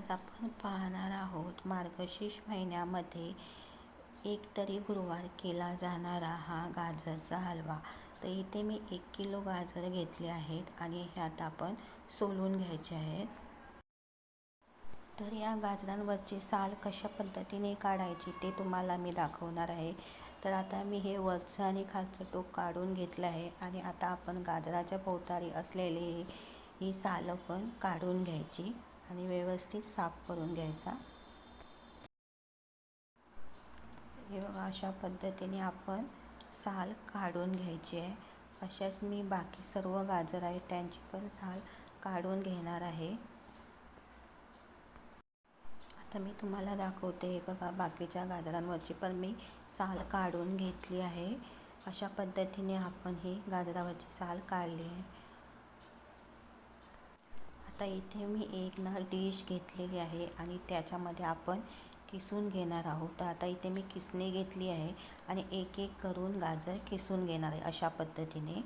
आज आपण पाहणार आहोत मार्गशीर्ष महिन्यामध्ये एक तरी गुरुवार केला जाणारा हा गाजरचा हलवा. तर इथे मी एक किलो गाजर घेतले आहेत आणि ह्यात आपण सोलून घ्यायचे आहेत. तर या गाजरांवरची साल कशा पद्धतीने काढायची ते तुम्हाला मी दाखवणार आहे. तर आता मी हे वरचं आणि खालचं टोक काढून घेतलं आहे आणि आता आपण गाजराच्या भोवतारी असलेली ही सालं पण काढून घ्यायची. आणि व्यवस्थित साफ करून घ्यायचा. हे बघा अशा पद्धतीने आपण साल काढून घ्यायची आहे. अशाच मी बाकी सर्व गाजर आहेत त्यांची पण साल काढून घेणार आहे. आता मी तुम्हाला दाखवते बघा बाकीच्या गाजरांवरची पण मी साल काढून घेतली आहे. अशा पद्धतीने आपण ही गाजरावरची साल काढली आहे. इथे मी एक ना डिश घेतलेली आहे आणि त्याच्यामध्ये आपण किसून घेणार आहोत. तर आता इथे मी किसणी घेतली आहे आणि एक एक करून गाजर किसून घेणार आहे अशा पद्धतीने.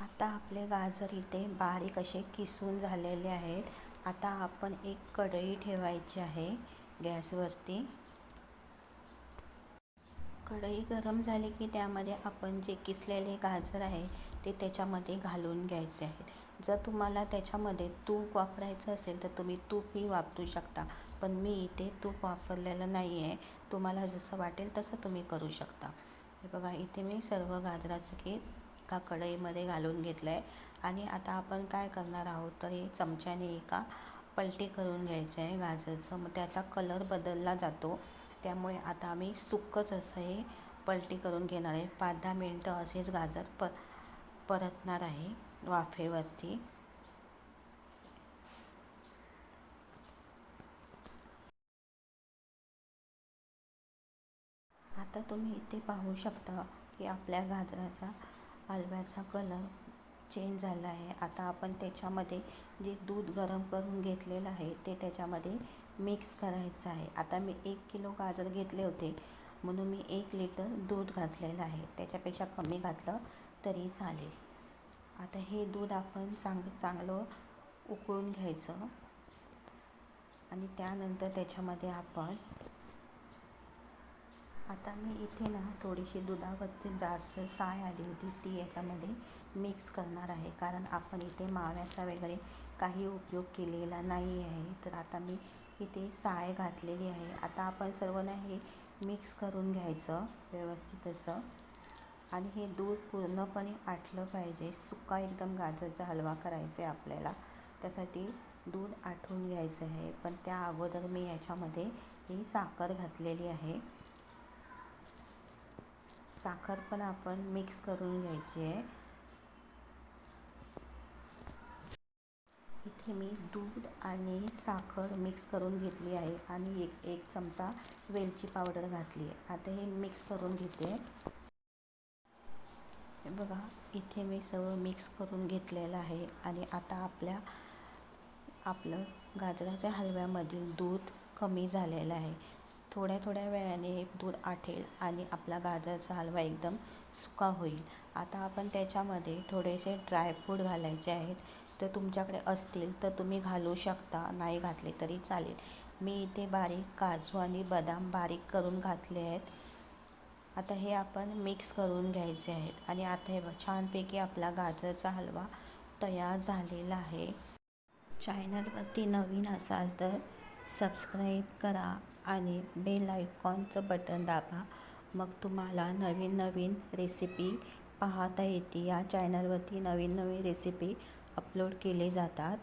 आता आपले गाजर इथे बारीक असे किसून झालेले आहेत. आता आपण एक कढई ठेवायची आहे गॅसवरती. कढई गरम झाली की त्यामध्ये आपण जे किसलेले गाजर आहे ते त्याच्यामध्ये घालून घ्यायचे आहेत. जर तुम्हाला त्याच्यामध्ये तूप वापरायचं असेल तर तुम्ही तूपही वापरू शकता. पण मी इथे तूप वापरलेलं नाही आहे तुम्हाला जसं वाटेल तसं तुम्ही करू शकता. हे बघा इथे मी सर्व गाजराचं केस एका कढईमध्ये घालून घेतलं आहे आणि आता आपण काय करणार आहोत तर हे चमच्याने एका पलटी करून घ्यायचं आहे गाजरचं. मग त्याचा कलर बदलला जातो. त्यामुळे आता आम्ही सुक्कच असं हे पलटी करून घेणार आहे. पाच दहा मिनटं असेच गाजर प परतणार आहे. वाफेवरती. आता तुम्ही इथे पाहू शकता की आपल्या गाजराचा हलव्याचा कलर चेंज झाला आहे. आता आपण त्याच्यामध्ये जे दूध गरम करून घेतलेलं आहे ते त्याच्यामध्ये मिक्स करायचं आहे. आता मी एक किलो गाजर घेतले होते म्हणून मी एक लिटर दूध घातलेलं आहे. त्याच्यापेक्षा कमी घातलं तरी चालेल. आता हे दूध आपण चांग चांगलं उकळून घ्यायचं. आणि त्यानंतर त्याच्यामध्ये आपण आता मी इथे ना थोडीशी दुधावरची जास्त साय आली होती ती याच्यामध्ये मिक्स करणार आहे. कारण आपण इथे माव्याचा वगैरे काही उपयोग केलेला नाही आहे. तर आता मी इथे साय घातलेली आहे. आता आपण सर्व ना हे मिक्स करून घ्यायचं व्यवस्थित असं. आणि हे दूध पूर्णपणे आटलं पाहिजे. सुका एकदम गाजरचा हलवा करायचा आहे आपल्याला. त्यासाठी दूध आटवून घ्यायचं आहे. पण त्या अगोदर मी याच्यामध्ये ही साखर घातलेली आहे. साखर पण आपण मिक्स करून घ्यायची आहे. इथे मी दूध आणि साखर मिक्स करून घेतली आहे आणि एक एक चमचा वेलची पावडर घातली आहे. आता हे मिक्स करून घेते. बघा इथे मी सर्व मिक्स करून घेतलेलं आहे. आणि आता आपल्या आपलं गाजराच्या हलव्यामधील दूध कमी झालेलं आहे. थोड्या थोड्या वेळाने दूध आठेल आणि आपला गाजरचा हलवा एकदम सुका होईल. आता आपण त्याच्यामध्ये थोडेसे ड्रायफ्रूट घालायचे आहेत. तर तुमच्याकडे असतील तर तुम्ही घालू शकता नाही घातले तरी चालेल. मी इथे बारीक काजू आणि बदाम बारीक करून घातले आहेत. आता हे आपण मिक्स करून घ्यायचे आहेत. आणि आता हे छानपैकी आपला गाजरचा हलवा तयार झालेला आहे. चॅनलवरती नवीन असाल तर सबस्क्राईब करा आणि बेल आयकॉनचं बटन दाबा. मग तुम्हाला नवीन नवीन रेसिपी पाहता येते. या चॅनलवरती नवीन नवीन रेसिपी अपलोड केले जातात.